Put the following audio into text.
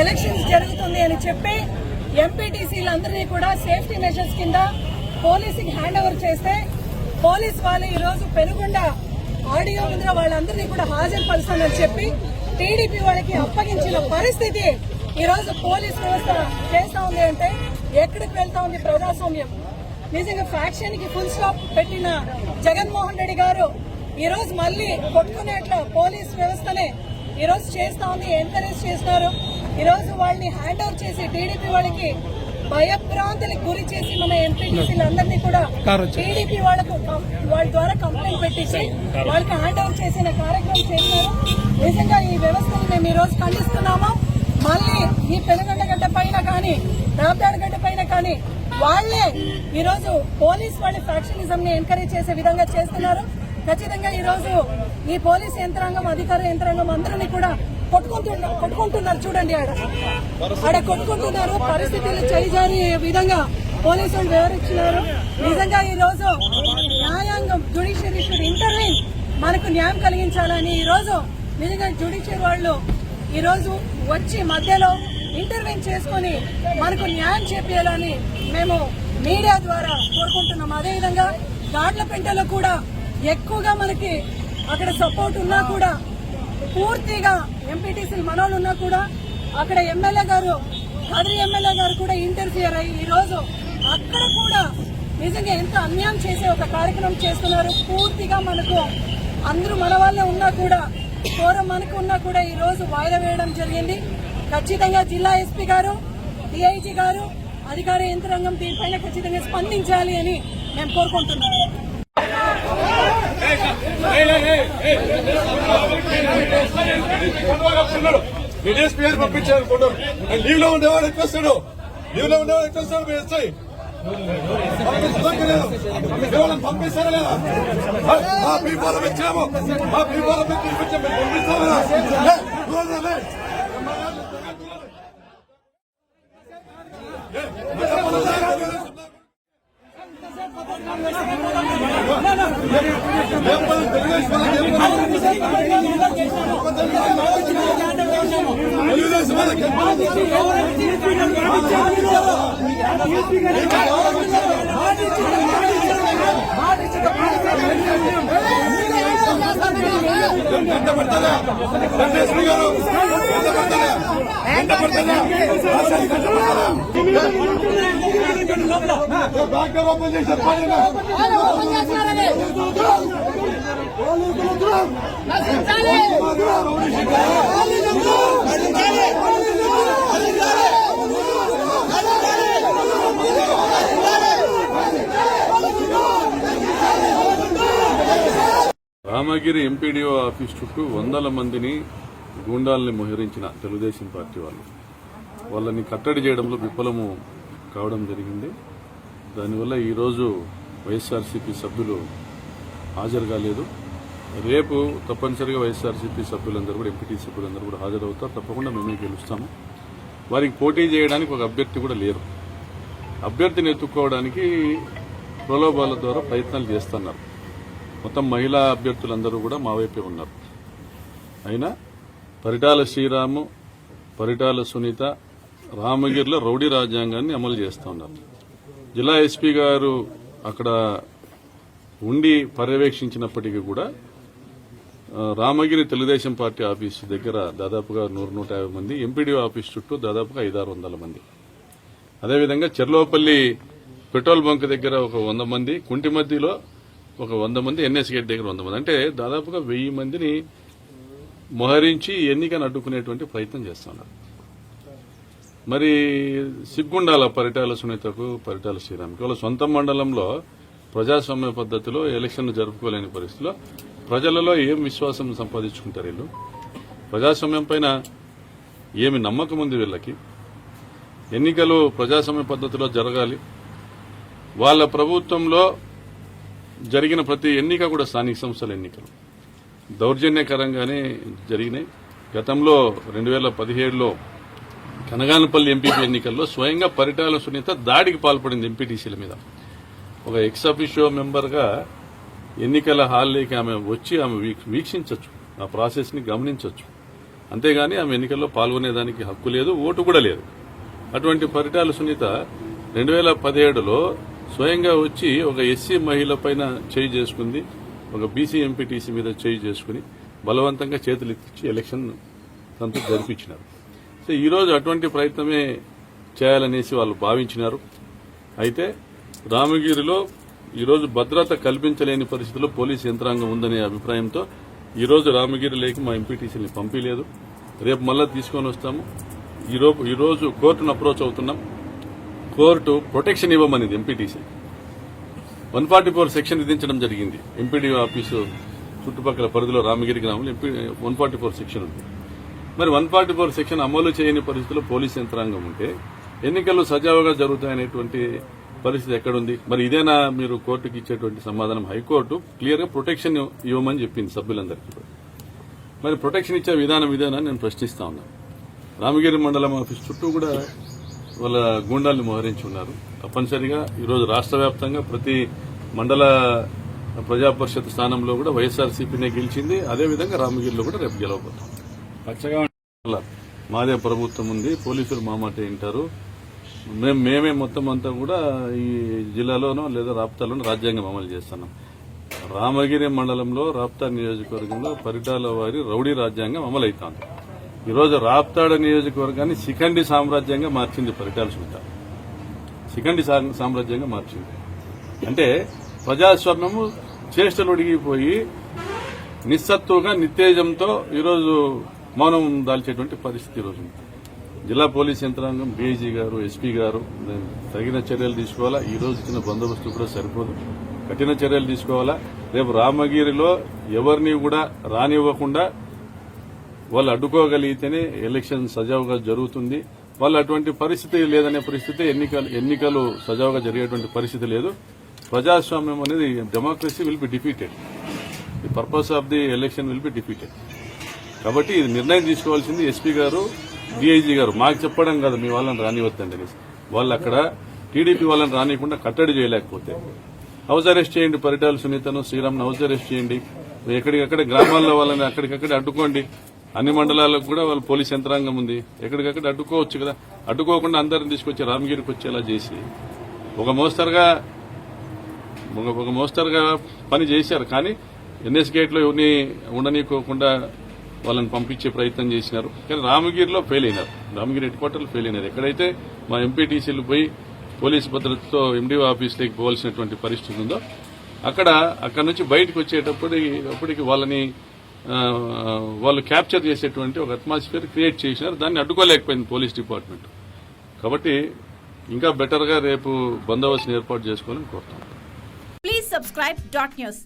Elections జరుగుతుంది అని చెప్పి ఎంపీటీసీలందరినీ కూడా సేఫ్టీ మెజర్స్ కింద పోలీసుకి హ్యాండ్ ఓవర్ చేస్తే పోలీస్ వాళ్ళు ఈరోజు పెనుగొండ ఆడియో ముందర వాళ్ళందరినీ కూడా హాజరుపరుస్తామని చెప్పి టీడీపీ వాళ్ళకి అప్పగించిన పరిస్థితి ఈరోజు పోలీస్ వ్యవస్థ చేస్తా ఉంది అంటే ఎక్కడికి వెళ్తా ఉంది ప్రజాస్వామ్యం? నిజంగా ఫ్యాక్షన్కి ఫుల్ స్టాప్ పెట్టిన జగన్మోహన్ రెడ్డి గారు ఈ రోజు మళ్ళీ కొట్టుకునేట్ల పోలీస్ వ్యవస్థనే ఈ రోజు చేస్తా ఉంది ఎంకరేజ్ చేస్తున్నారు. ఈ రోజు వాళ్ళని హ్యాండ్ ఓవర్ చేసి టీడీపీ వాళ్ళకి భయభ్రాంతులకు గురి చేసి మన ఎంపీటీసీలందరినీ కూడా టీడీపీ వాళ్ళకు వాళ్ళ ద్వారా కంప్లైంట్ పెట్టించి వాళ్ళకి హ్యాండ్ ఓవర్ చేసిన కార్యక్రమం చేశారు. నిజంగా ఈ వ్యవస్థను మేము ఈ రోజు ఖండిస్తున్నాము. మళ్ళీ ఈ పెనుగొండ గడ్డ పైన కానీ రాప్తాడు గడ్డ పైన కానీ వాళ్ళే ఈ రోజు పోలీస్ వాళ్ళ ఫ్యాక్షనిజం ని ఎంకరేజ్ చేసే విధంగా చేస్తున్నారు. ఖచ్చితంగా ఈ రోజు ఈ పోలీస్ యంత్రాంగం అధికార యంత్రాంగం అందరినీ కూడా కొట్టుకుంటున్నారు కొట్టుకుంటున్నారు చూడండి ఆడ. ఆడ కొట్టుకుంటున్నారు. పరిస్థితులు చేజారి విధంగా పోలీసులు వివరించినారు. నిజంగా ఈ రోజు న్యాయాంగం జుడిషియరీ షుడ్ ఇంటర్వ్యూన్ మనకు న్యాయం కలిగించాలని ఈ రోజు నిజంగా జుడిషియరీ వాళ్ళు ఈ రోజు వచ్చి మధ్యలో ఇంటర్వ్యూన్ చేసుకుని మనకు న్యాయం చేపించాలని మేము మీడియా ద్వారా కోరుకుంటున్నాం. అదేవిధంగా గాడ్లపెంటలో కూడా ఎక్కువగా మనకి అక్కడ సపోర్ట్ ఉన్నా కూడా పూర్తిగా ఎంపీటీసీలు మనోళ్ళు ఉన్నా కూడా అక్కడ ఎమ్మెల్యే గారు కదిరి ఎమ్మెల్యే గారు కూడా ఇంటర్ఫియర్ అయ్యి ఈరోజు అక్కడ కూడా నిజంగా ఎంత అన్యాయం చేసే ఒక కార్యక్రమం చేస్తున్నారు. పూర్తిగా మనకు అందరూ మన వాళ్ళే ఉన్నా కూడా ఘోరం మనకు ఉన్నా కూడా ఈరోజు వాయిదా వేయడం జరిగింది. ఖచ్చితంగా జిల్లా ఎస్పీ గారు డిఐజీ గారు అధికార యంత్రాంగం దీనిపైన ఖచ్చితంగా స్పందించాలి అని మేము కోరుకుంటున్నాము పేరు పంపించారు ఫోటో లీవ్లో ఉండేవాడు ఎక్కొస్తాడు లీవ్లో ఉండేవాడు ఎక్కొస్తాడు మీరు ఎస్ఐ కేవలం పంపిస్తారా లేదా మా పీపాలం ఇచ్చాము మా పీపాలం పంపిస్తారా లేదా? లే, దూరంగా లే. ఏం పని? తెలుగుదేశం వాళ్ళకి ఏం పని? తెలుగుదేశం వాళ్ళకి ఏం పని? ఎంత పడతారా వెంకటేశ్వర గారు ఎంత పడతారా ఎంత పడతారా రాష్ట్రానికి ఎంత పడతారా బ్యాంక్ ఓపెన్ చేసి చెప్పండి రామగిరి ఎంపీడీఓ ఆఫీస్ చుట్టూ వందల మందిని గూండాలని మోహరించిన తెలుగుదేశం పార్టీ వాళ్ళు. వాళ్ళని కట్టడి చేయడంలో విఫలము కావడం జరిగింది. దానివల్ల ఈరోజు వైఎస్ఆర్సీపీ సభ్యులు హాజరు కాలేదు. రేపు తప్పనిసరిగా వైఎస్ఆర్సీపీ సభ్యులందరూ కూడా ఎంపీటీ సభ్యులందరూ కూడా హాజరవుతారు. తప్పకుండా మేమే గెలుస్తాము. వారికి పోటీ చేయడానికి ఒక అభ్యర్థి కూడా లేరు. అభ్యర్థిని ఎత్తుక్కోవడానికి ప్రలోభాల ద్వారా ప్రయత్నాలు చేస్తున్నారు. మొత్తం మహిళా అభ్యర్థులందరూ కూడా మా వైపే ఉన్నారు. అయినా పరిటాల శ్రీరాము పరిటాల సునీత రామగిరిలో రౌడీ రాజ్యాంగాన్ని అమలు చేస్తూ ఉన్నారు. జిల్లా ఎస్పీ గారు అక్కడ ఉండి పర్యవేక్షించినప్పటికీ కూడా రామగిరి తెలుగుదేశం పార్టీ ఆఫీసు దగ్గర దాదాపుగా నూరు నూట యాభై మంది ఎంపీడీఓ ఆఫీస్ చుట్టూ దాదాపుగా ఐదారు వందల మంది. అదేవిధంగా చెర్లోపల్లి పెట్రోల్ బంక్ దగ్గర ఒక వంద మంది కుంటి మధ్యలో ఒక వంద మంది ఎన్ఎస్ గేట్ దగ్గర వంద మంది. అంటే దాదాపుగా వెయ్యి మందిని మోహరించి ఎన్నికను అడ్డుకునేటువంటి ప్రయత్నం చేస్తున్నారు. మరి సిగ్గుండాల పరిటాల సునీతకు పరిటాల శ్రీరామ్కి. వాళ్ళ సొంత మండలంలో ప్రజాస్వామ్య పద్ధతిలో ఎలక్షన్లు జరుపుకోలేని పరిస్థితిలో ప్రజలలో ఏం విశ్వాసం సంపాదించుకుంటారు వీళ్ళు? ప్రజాస్వామ్యం పైన ఏమి నమ్మకం ఉంది వీళ్ళకి? ఎన్నికలు ప్రజాస్వామ్య పద్ధతిలో జరగాలి. వాళ్ళ ప్రభుత్వంలో జరిగిన ప్రతి ఎన్నిక కూడా స్థానిక సంస్థల ఎన్నికలు. దౌర్జన్యకరంగానే జరిగినాయి. గతంలో రెండు వేల పదిహేడులో కనగానపల్లి ఎంపీపీ ఎన్నికల్లో స్వయంగా పరిటాల సునీత దాడికి పాల్పడింది ఎంపీటీసీల మీద. ఒక ఎక్స్ అఫిషియో మెంబర్గా ఎన్నికల హాల్లోకి ఆమె వచ్చి ఆమె వీక్షించవచ్చు ఆ ప్రాసెస్ని గమనించవచ్చు అంతేగాని ఆమె ఎన్నికల్లో పాల్గొనేదానికి హక్కు లేదు ఓటు కూడా లేదు. అటువంటి పరిటాల సునీత రెండు వేల పదిహేడులో స్వయంగా వచ్చి ఒక ఎస్సీ మహిళ పైన చేయి చేసుకుంది ఒక బీసీ ఎంపీటీసీ మీద చేయి చేసుకుని బలవంతంగా చేతులు ఎత్తిచ్చి ఎలక్షన్ తనతో జరిపించినారు. సో ఈరోజు అటువంటి ప్రయత్నమే చేయాలనేసి వాళ్ళు భావించినారు. అయితే రామగిరిలో ఈరోజు భద్రత కల్పించలేని పరిస్థితిలో పోలీసు యంత్రాంగం ఉందనే అభిప్రాయంతో ఈరోజు రామగిరి లేక మా ఎంపీటీసీని పంపించలేదు రేపు మళ్ళా తీసుకొని వస్తాము. ఈరోజు ఈరోజు కోర్టును అప్రోచ్ అవుతున్నాం. Court protection ఇవ్వమనిది MPTC one forty four section విధించడం జరిగింది. ఎంపీడీ ఆఫీసు చుట్టుపక్కల పరిధిలో రామగిరి గ్రామంలో MP one forty four section ఉంది. మరి వన్ ఫార్టీ ఫోర్ సెక్షన్ అమలు చేయని పరిస్థితుల్లో పోలీస్ యంత్రాంగం ఉంటే ఎన్నికలు సజావుగా జరుగుతాయనేటువంటి పరిస్థితి ఎక్కడుంది? మరి ఇదేనా మీరు కోర్టుకి ఇచ్చేటువంటి సమాధానం? హైకోర్టు క్లియర్గా ప్రొటెక్షన్ ఇవ్వమని చెప్పింది సభ్యులందరికీ మరి ప్రొటెక్షన్ ఇచ్చే విధానం ఇదేనా నేను ప్రశ్నిస్తా ఉన్నా. రామగిరి మండలం ఆఫీస్ చుట్టూ కూడా వాళ్ళ గూండాల్ని మోహరించి ఉన్నారు. తప్పనిసరిగా ఈరోజు రాష్ట్ర వ్యాప్తంగా ప్రతి మండల ప్రజా పరిషత్ స్థానంలో కూడా వైఎస్ఆర్సీపీనే గెలిచింది. అదేవిధంగా రామగిరిలో కూడా రేపు గెలవబోతాం. పచ్చగా మాదే ప్రభుత్వం ఉంది. పోలీసులు మా మాట వింటారు. మేము మేమే మొత్తం అంతా కూడా ఈ జిల్లాలోనో లేదా రాప్తాలోనో రాజ్యాంగం అమలు చేస్తున్నాం. రామగిరి మండలంలో రాప్తా నియోజకవర్గంలో పరిటాల వారి రౌడీ రాజ్యాంగం అమలవుతోంది ఈరోజు రాప్తాడ నియోజకవర్గాన్ని శిఖండి సామ్రాజ్యంగా మార్చింది పరిటాల సునీత శిఖండి సామ్రాజ్యంగా మార్చింది. అంటే ప్రజాస్వామ్యము చేష్టలు ఒడిగిపోయి నిస్సత్తుగా నిత్తేజంతో ఈరోజు మౌనం దాల్చేటువంటి పరిస్థితి ఈరోజు జిల్లా పోలీస్ యంత్రాంగం బీఐజీ గారు ఎస్పీ గారు తగిన చర్యలు తీసుకోవాలా? ఈ రోజు ఇచ్చిన బందోబస్తు కూడా సరిపోదు. కఠిన చర్యలు తీసుకోవాలా? రేపు రామగిరిలో ఎవరిని కూడా రానివ్వకుండా వాళ్ళు అడ్డుకోగలిగితేనే ఎలక్షన్ సజావుగా జరుగుతుంది. వాళ్ళు అటువంటి పరిస్థితి లేదనే పరిస్థితి ఎన్నికలు ఎన్నికలు సజావుగా జరిగేటువంటి పరిస్థితి లేదు. ప్రజాస్వామ్యం అనేది democracy will be defeated the purpose of the election will be defeated కాబట్టి ఇది నిర్ణయం తీసుకోవాల్సింది ఎస్పీ గారు డిఐజీ గారు. మాకు చెప్పడం కాదు మీ వాళ్ళని రానివద్దండి అనేసి. వాళ్ళు అక్కడ టీడీపీ వాళ్ళని రానియకుండా కట్టడి చేయలేకపోతే. హౌస్ అరెస్ట్ చేయండి పరిటాల సునీతను శ్రీరామ్ను హౌస్ అరెస్ట్ చేయండి. ఎక్కడికక్కడ గ్రామాల్లో వాళ్ళని అక్కడికక్కడ అడ్డుకోండి. అన్ని మండలాలకు కూడా వాళ్ళ పోలీస్ యంత్రాంగం ఉంది. ఎక్కడికక్కడ అడ్డుకోవచ్చు కదా. అడ్డుకోకుండా అందరిని తీసుకొచ్చి రామగిరికి వచ్చేలా చేసి. ఒక మోస్తరుగా ఒక ఒక మోస్తరుగా పని చేశారు. కానీ ఎన్ఎస్ గేట్లో ఎవరిని ఉండనీకోకుండా వాళ్ళని పంపించే ప్రయత్నం చేసినారు. కానీ రామగిరిలో ఫెయిల్ అయినారు. రామగిరి హెడ్ క్వార్టర్లో ఫెయిల్ అయినారు. ఎక్కడైతే మా ఎంపీటీసీలు పోయి పోలీసు భద్రతతో ఎండిఓ ఆఫీస్లోకి పోవాల్సినటువంటి పరిస్థితి ఉందో అక్కడ అక్కడ నుంచి బయటకు వచ్చేటప్పటికి అప్పటికి వాళ్ళని వాళ్ళు క్యాప్చర్ చేసేటువంటి ఒక అట్మాస్ఫియర్ క్రియేట్ చేసినారు దాన్ని అడ్డుకోలేకపోయింది పోలీస్ డిపార్ట్మెంట్. కాబట్టి ఇంకా బెటర్గా రేపు బందోబస్తుని ఏర్పాటు చేసుకోవాలని కోరుతాం ప్లీజ్ సబ్స్క్రైబ్ డాట్ న్యూస్